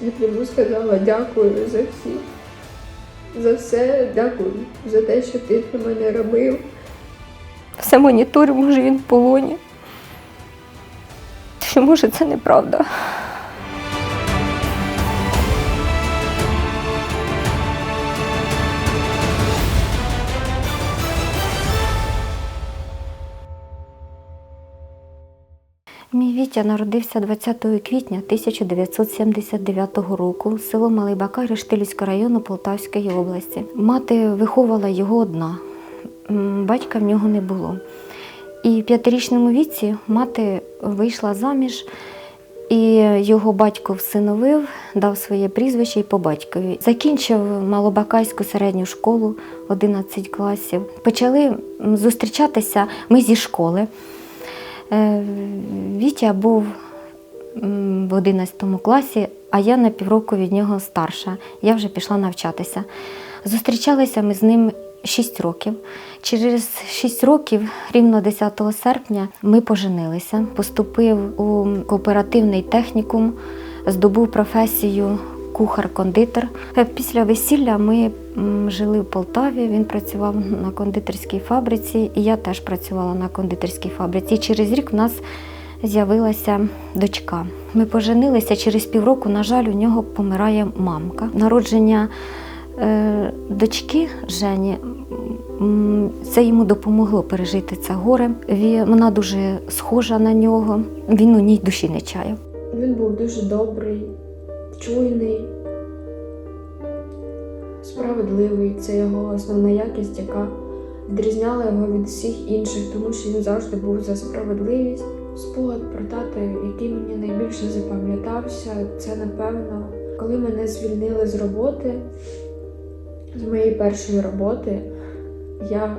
Я б йому сказала дякую за всі. За все дякую за те, що ти для мене робив. Все моніторимо, може він в полоні. Що може це неправда. Вітя народився 20 квітня 1979 року, село Малий Бакар Рештилівського району Полтавської області. Мати виховувала його одна, батька в нього не було. І в п'ятирічному віці мати вийшла заміж, і його батько всиновив, дав своє прізвище і по батькові. Закінчив Малобакайську середню школу 11 класів. Почали зустрічатися ми зі школи. Е, Вітя був в 11 класі, а я на півроку від нього старша. Я вже пішла навчатися. Зустрічалися ми з ним 6 років. Через 6 років, рівно 10 серпня, ми поженилися. Поступив у кооперативний технікум, здобув професію кухар-кондитер. Е, Після весілля ми жили в Полтаві. Він працював на кондитерській фабриці, і я теж працювала на кондитерській фабриці. І через рік в нас з'явилася дочка. Ми поженилися через півроку. На жаль, у нього помирає мамка. Народження е, дочки Жені. Це йому допомогло пережити це горе. Вона дуже схожа на нього. Він у ній душі не чаяв. Він був дуже добрий, чуйний, справедливий. Це його основна якість, яка відрізняла його від всіх інших, тому що він завжди був за справедливість. Спогад про тата, який мені найбільше запам'ятався, це напевно, коли мене звільнили з роботи, з моєї першої роботи, я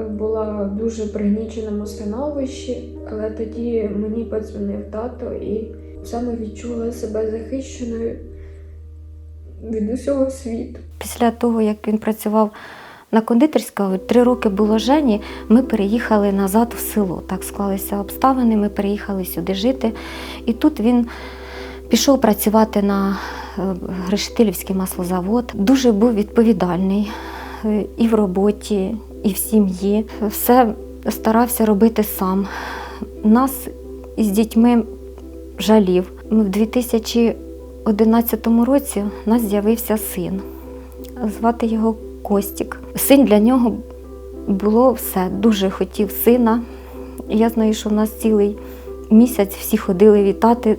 е, була в дуже пригніченому становищі, але тоді мені подзвонив тато і саме відчула себе захищеною від усього світу. Після того, як він працював на кондитерському, три роки було Жені, ми переїхали назад в село. Так склалися обставини, ми переїхали сюди жити. І тут він пішов працювати на е, Решетилівський маслозавод. Дуже був відповідальний е, і в роботі, і в сім'ї. Все старався робити сам. Нас із дітьми жалів. В 2011 році у нас з'явився син. Звати його Костік. Син для нього було все. Дуже хотів сина. Я знаю, що в нас цілий місяць всі ходили вітати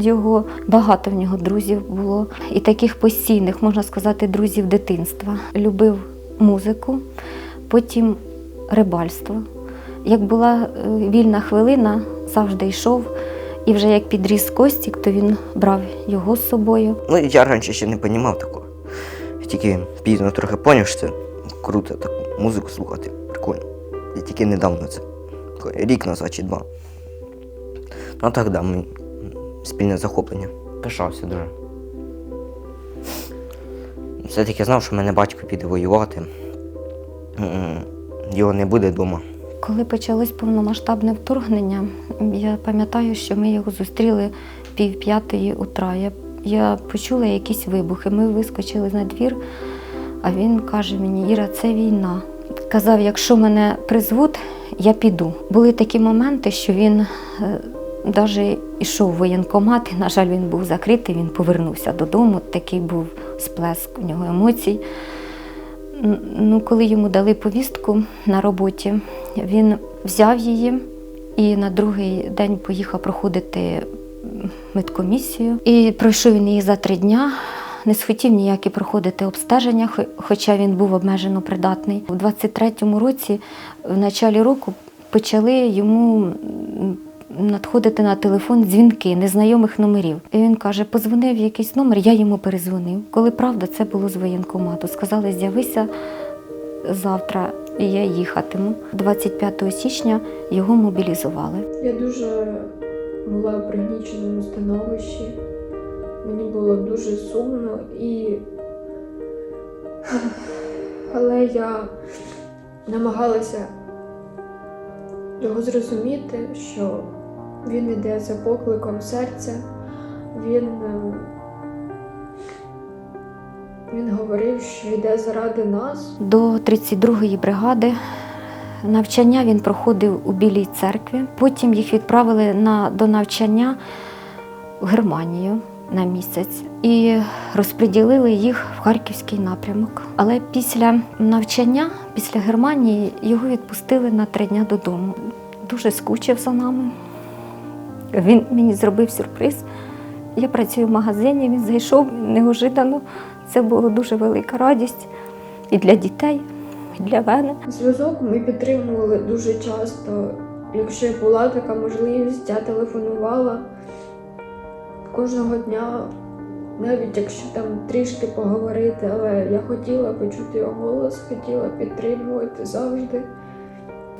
його. Багато в нього друзів було. І таких постійних, можна сказати, друзів дитинства. Любив музику, потім рибальство. Як була е, вільна хвилина, завжди йшов. І вже як підріс Костік, то він брав його з собою. Ну, я раніше ще не розумів такого. Тільки пізно трохи зрозумів, що це круто таку музику слухати. Прикольно. Я тільки недавно це. Рік назад чи два. Ну так, да, ми спільне захоплення. Пишався дуже. Все-таки знав, що мене батько піде воювати. Його не буде вдома. Коли почалось повномасштабне вторгнення, я пам'ятаю, що ми його зустріли пів п'ятої утра. Я, я почула якісь вибухи. Ми вискочили на двір, а він каже мені: Іра, це війна. Казав, якщо мене призвуть, я піду. Були такі моменти, що він навіть йшов в воєнкомат, і, на жаль, він був закритий, він повернувся додому. Такий був сплеск у нього емоцій. Ну, коли йому дали повістку на роботі, він взяв її і на другий день поїхав проходити медкомісію. І пройшов він її за три дня. Не схотів ніякі проходити обстеження, хоча він був обмежено придатний. У 23-му році, в началі року, почали йому надходити на телефон дзвінки незнайомих номерів. І він каже: позвонив якийсь номер, я йому перезвонив. Коли правда, це було з воєнкомату. Сказали, з'явися завтра, і я їхатиму. 25 січня його мобілізували. Я дуже була в пригніченому становищі. Мені було дуже сумно і. Але я намагалася його зрозуміти, що він іде за покликом серця, Він, е, він говорив, що йде заради нас. До 32-ї бригади навчання він проходив у Білій церкві. Потім їх відправили на, до навчання в Германію на місяць і розподілили їх в харківський напрямок. Але після навчання, після Германії, його відпустили на три дня додому. Дуже скучив за нами. Він мені зробив сюрприз. Я працюю в магазині, він зайшов неожиданно. Це була дуже велика радість і для дітей, і для мене. Зв'язок ми підтримували дуже часто. Якщо була така можливість, я телефонувала кожного дня, навіть якщо там трішки поговорити, але я хотіла почути його голос, хотіла підтримувати завжди.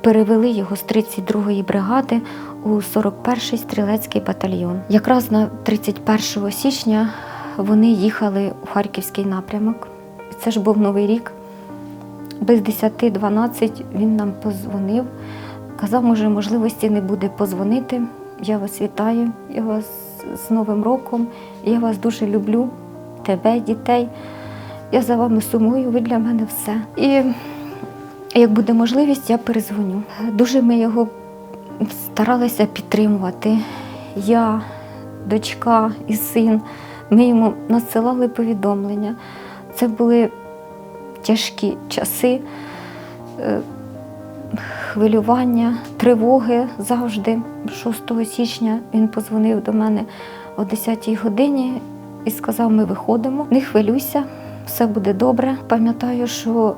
Перевели його з 32-ї бригади у 41-й стрілецький батальйон. Якраз на 31 січня вони їхали у харківський напрямок. Це ж був новий рік. Без 10-12 він нам позвонив. Казав, може, можливості не буде позвонити. Я вас вітаю, я вас з Новим роком, я вас дуже люблю, тебе, дітей. Я за вами сумую, ви для мене все. І як буде можливість, я перезвоню. Дуже ми його старалися підтримувати. Я, дочка і син. Ми йому надсилали повідомлення. Це були тяжкі часи, е, хвилювання, тривоги завжди. 6 січня він позвонив до мене о 10-й годині і сказав: ми виходимо, не хвилюйся, все буде добре. Пам'ятаю, що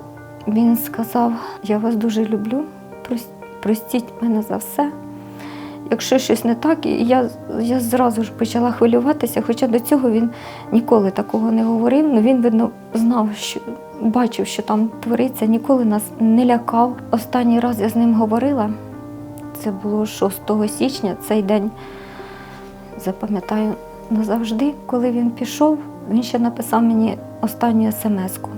він сказав: Я вас дуже люблю, простіть мене за все. Якщо щось не так, і я, я зразу ж почала хвилюватися, хоча до цього він ніколи такого не говорив. Ну він, видно, знав, що бачив, що там твориться, ніколи нас не лякав. Останній раз я з ним говорила. Це було 6 січня, цей день запам'ятаю назавжди. Коли він пішов, він ще написав мені останню смс-ку.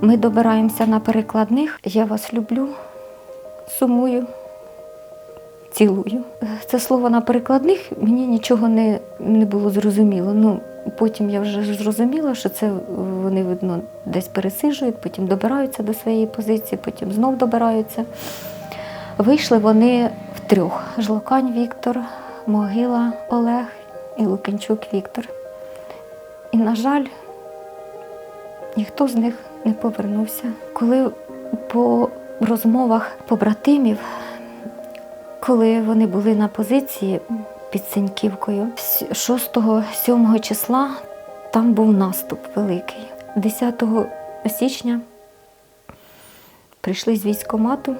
Ми добираємося на перекладних. Я вас люблю, сумую, цілую. Це слово на перекладних мені нічого не, не було зрозуміло. Ну, потім я вже зрозуміла, що це вони, видно, десь пересиджують, потім добираються до своєї позиції, потім знов добираються. Вийшли вони втрьох: Жлокань Віктор, Могила Олег і Лукінчук Віктор. І, на жаль, ніхто з них не повернувся. Коли по розмовах побратимів, коли вони були на позиції під Сеньківкою, 6-7 числа там був наступ великий. 10 січня прийшли з військкомату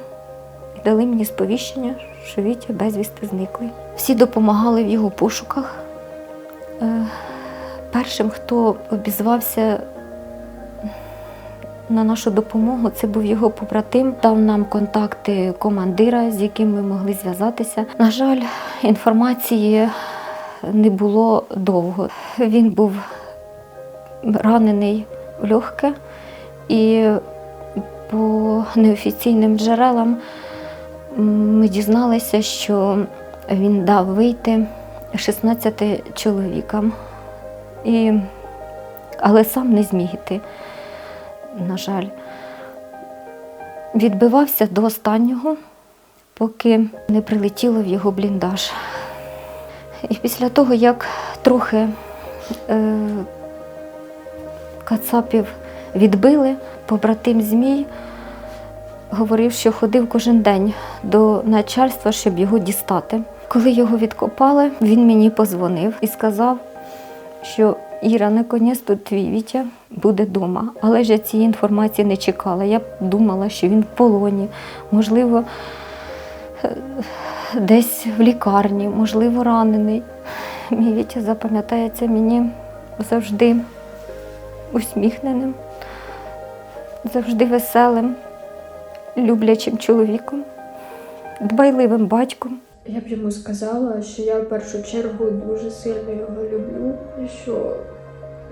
дали мені сповіщення, що Вітя безвісти зниклий. Всі допомагали в його пошуках. Е, Першим, хто обізвався на нашу допомогу, це був його побратим, дав нам контакти командира, з яким ми могли зв'язатися. На жаль, інформації не було довго. Він був ранений в легке, і по неофіційним джерелам ми дізналися, що він дав вийти 16 чоловікам, і, але сам не зміг іти, на жаль. Відбивався до останнього, поки не прилетіло в його бліндаж. І після того, як трохи е, кацапів відбили, побратим Змій говорив, що ходив кожен день до начальства, щоб його дістати. Коли його відкопали, він мені позвонив і сказав, що Іра, наконець то твій Вітя буде вдома. Але ж я цієї інформації не чекала. Я думала, що він в полоні, можливо, е, десь в лікарні, можливо, ранений. Мій Вітя запам'ятається мені завжди усміхненим, завжди веселим, люблячим чоловіком, дбайливим батьком. Я б йому сказала, що я в першу чергу дуже сильно його люблю, що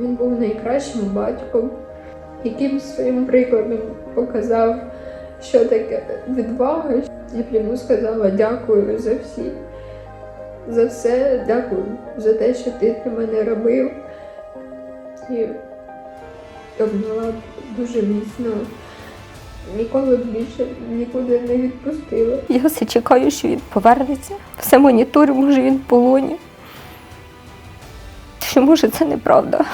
він був найкращим батьком, яким своїм прикладом показав, що таке відвага. Я б йому сказала дякую за всі за все, дякую за те, що ти для мене робив. І обняла дуже міцно. Ніколи більше нікуди не відпустила. Я все чекаю, що він повернеться. Все моніторю, може він в полоні. Що може це неправда.